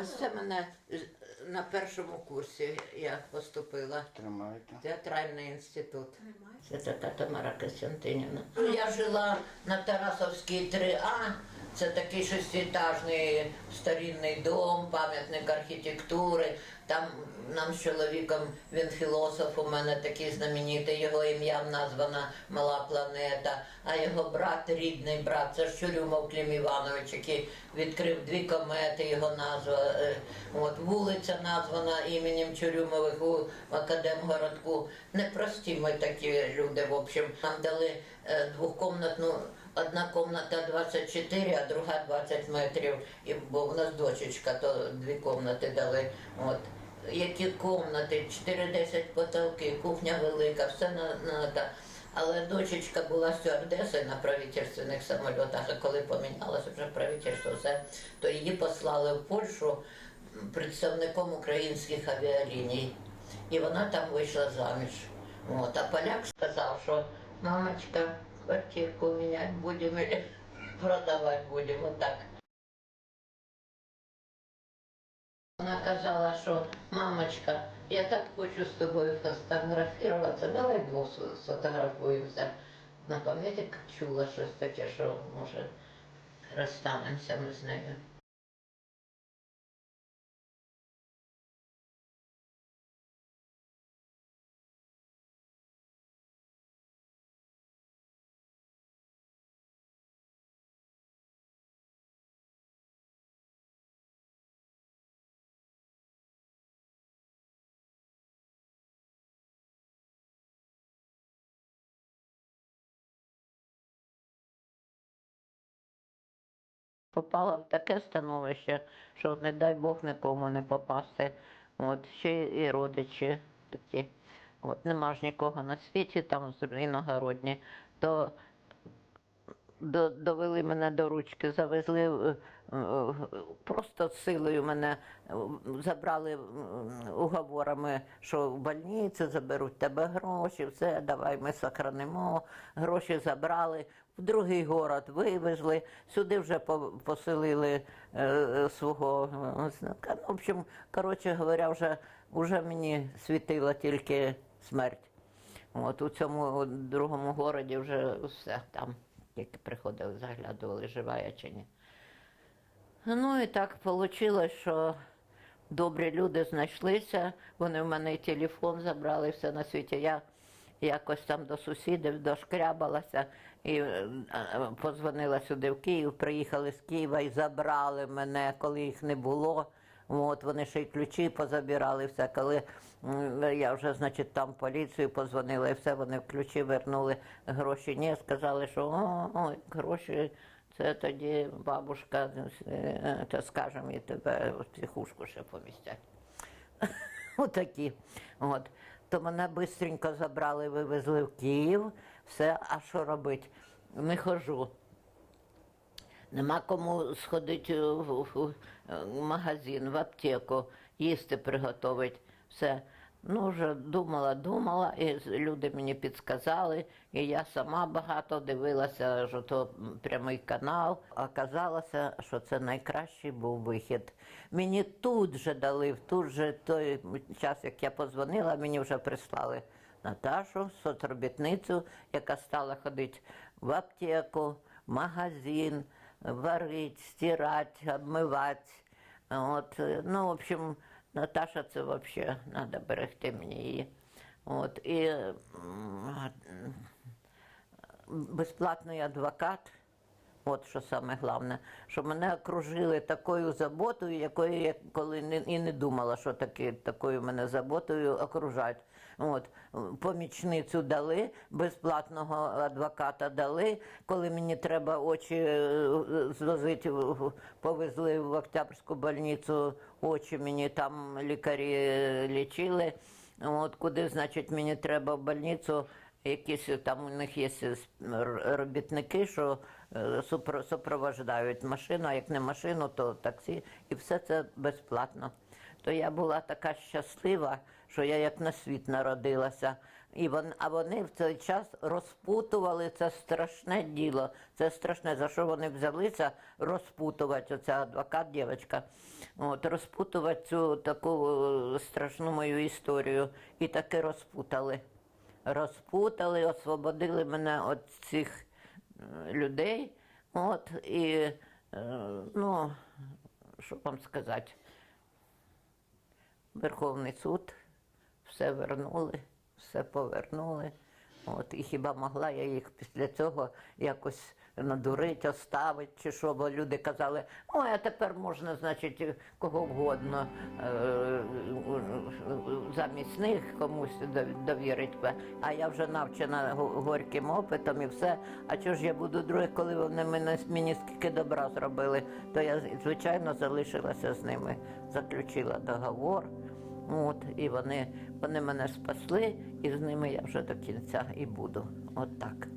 Ось це мене на першому курсі я поступила. Тримайте. Театральний інститут. Це така Тамара Костянтинівна. Я жила на Тарасовській 3А. Це такий шестиэтажний старинний дом, пам'ятник архітектури. Там нам з чоловіком, він філософ, у мене такий знаменитий, його ім'ям названа Мала планета. А його брат, рідний брат, це Щурюмов Клім Іванович, який відкрив дві комети, його назва. е, От вулиця названа іменем Чурюмових у Академгородку. Непрості ми такі люди. В общем, нам дали е, двохкомнатну. Одна комната 24, а друга 20 метрів. І, бо в нас дочечка, то дві комнати дали. От. Які комнати, 4-10 потолки, кухня велика, все на, на та. Але дочечка була стюардесою на правительственних самольотах, а коли помінялося вже правительство, все, то її послали в Польщу представником українських авіаліній. І вона там вийшла заміж. От, а поляк сказав, що мамочка, квартирку міняти будемо, или продавати будемо так. Вона казала, що мамочка, я так хочу з тобою фотографуватися, давай двох сф- сфотографуємося. На пам'яті чула щось таке, що може розстанемося ми з нею. Попала в таке становище, що не дай Бог нікому не попасти. От ще і родичі такі. От нема ж нікого на світі, там іногородні, то до, довели мене до ручки, завезли е, просто силою мене е, забрали уговорами, що в больницю заберуть тебе гроші, все, давай ми сохранимо. Гроші забрали, в другий город вивезли, сюди вже поселили е, свого е, знака. Ну, В общем, коротше говоря, вже, вже мені світила тільки смерть. От у цьому другому городі вже все там, тільки приходили, заглядували, жива я чи ні. Ну і так вийшло, що добрі люди знайшлися, вони в мене і телефон забрали, все на світі. Я якось там до сусідів дошкрябалася і е, позвонила сюди в Київ, приїхали з Києва і забрали мене, коли їх не було. От вони ще й ключі позабирали, все. Коли я вже, значить, там поліцію позвонила і все, вони ключі вернули, гроші ні, сказали, що о, ой, гроші, це тоді бабушка, е, то скажемо, і тебе в психушку ще помістять. Отакі. От. То мене швидко забрали, вивезли в Київ, все, а що робити? Не хожу. Нема кому сходити в магазин, в аптеку, їсти приготувати. Все. Ну, вже думала, думала, і люди мені підсказали, і я сама багато дивилася, що то прямий канал. Оказалося, що це найкращий був вихід. Мені тут же дали, в тут же той час, як я позвонила, мені вже прислали Наташу, соцробітницю, яка стала ходити в аптеку, магазин, варить, стирать, обмивати. От, ну, в общем, Наташа це взагалі треба берегти мені її. От, і безплатний адвокат. От що саме головне, що мене окружили такою заботою, якої я коли не, і не думала, що таки, такою мене заботою окружають. От, помічницю дали, безплатного адвоката дали. Коли мені треба очі е, звозити, повезли в Октябрьську больницю, очі мені там лікарі е, лічили. От куди, значить, мені треба в больницю, якісь там у них є робітники, що е, машину, а як не машину, то таксі, і все це безплатно. то я була така щаслива, що я як на світ народилася. І вон, а вони в цей час розпутували це страшне діло. Це страшне, за що вони взялися розпутувати, оця адвокат, дівчинка, от, розпутувати цю таку е, страшну мою історію. І таки розпутали. Розпутали, освободили мене від цих людей. От, і, е, ну, що вам сказати, Верховний суд все вернули, все повернули. От, і хіба могла я їх після цього якось надурити, оставити, чи що, бо люди казали, ой, а тепер можна, значить, кого вгодно е, замість них комусь довірить. А я вже навчена горьким опитом і все. А чого ж я буду других, коли вони мене, мені скільки добра зробили, то я, звичайно, залишилася з ними, заключила договор. От, і вони, вони мене спасли, і з ними я вже до кінця і буду. От так.